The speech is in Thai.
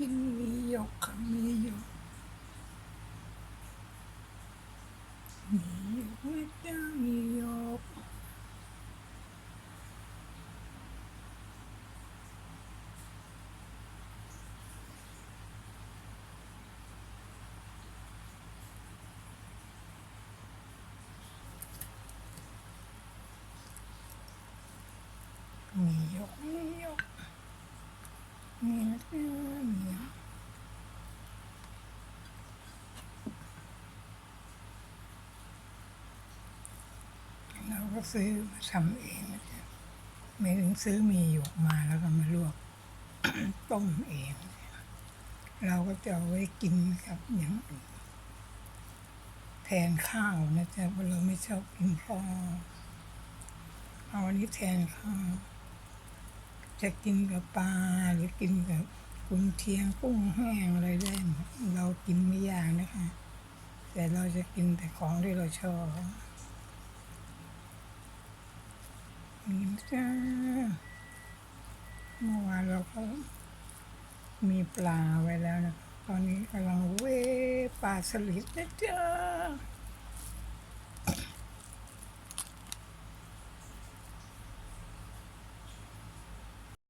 君よ神よ見えてみよ見よ見よ見えてみよ。 ก็ซื้อมาทำเองไม่ถึงซื้อมีหยกมาแล้วก็มาลวกต้มเอง เราก็จะเอาไว้กินกับอย่างอื่นแทนข้าวนะจ๊ะเพราะเราไม่ชอบกินข้าวเอาอันนี้แทนข้าวจะกินกับปลาหรือกินกับกุนเทียงกุ้งแห้งอะไรได้ เรากินไม่ยากนะคะ แต่เราจะกินแต่ของที่เราชอบ นี่จ้าเมื่อวานเราก็มีปลาไว้แล้วนะ ตอนนี้กำลังเวปลาสลิดนะจ๊ะ